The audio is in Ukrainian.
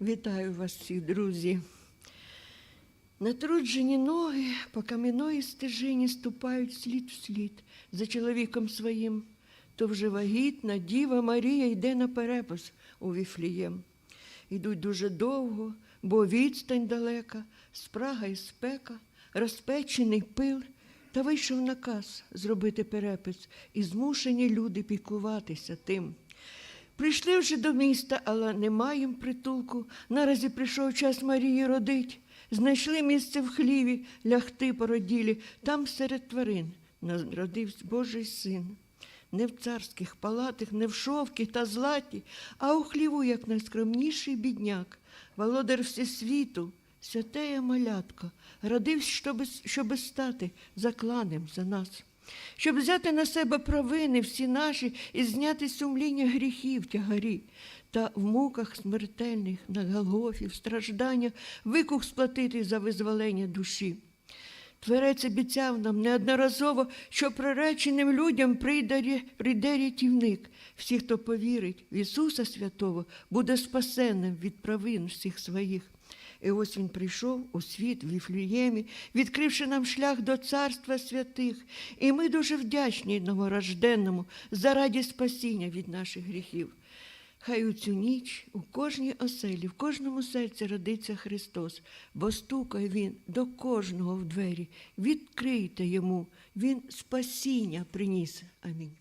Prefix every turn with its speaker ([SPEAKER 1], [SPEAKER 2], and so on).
[SPEAKER 1] Вітаю вас всіх, друзі. Натруджені ноги по кам'яної стежині ступають слід в слід за чоловіком своїм. То вже вагітна діва Марія йде на перепис у Віфлієм. Ідуть дуже довго, бо відстань далека, спрага і спека, розпечений пил. Та вийшов наказ зробити перепис, і змушені люди піклуватися тим. Прийшли вже до міста, але нема їм притулку. Наразі прийшов час Марії родить. Знайшли місце в хліві, лягти породілі. Там серед тварин народився Божий син. Не в царських палатах, не в шовкі та златі, а у хліву, як найскромніший бідняк, володар всесвіту, святея малятко, родився, щоби, щоби стати закланем за нас щоб взяти на себе провини всі наші і зняти сумління гріхів тягарі, та в муках смертельних на Голгофі, в стражданнях викух сплатити за визволення душі. Творець обіцяв нам неодноразово, що приреченим людям прийде, прийде рятівник. Всі, хто повірить в Ісуса Святого, буде спасенним від провин всіх своїх. І ось він прийшов у світ в Віфліємі, відкривши нам шлях до царства святих. І ми дуже вдячні новорожденному зараді спасіння від наших гріхів. Хай у цю ніч у кожній оселі, в кожному серці родиться Христос, бо стукає Він до кожного в двері. Відкрийте йому, Він спасіння приніс. Амінь.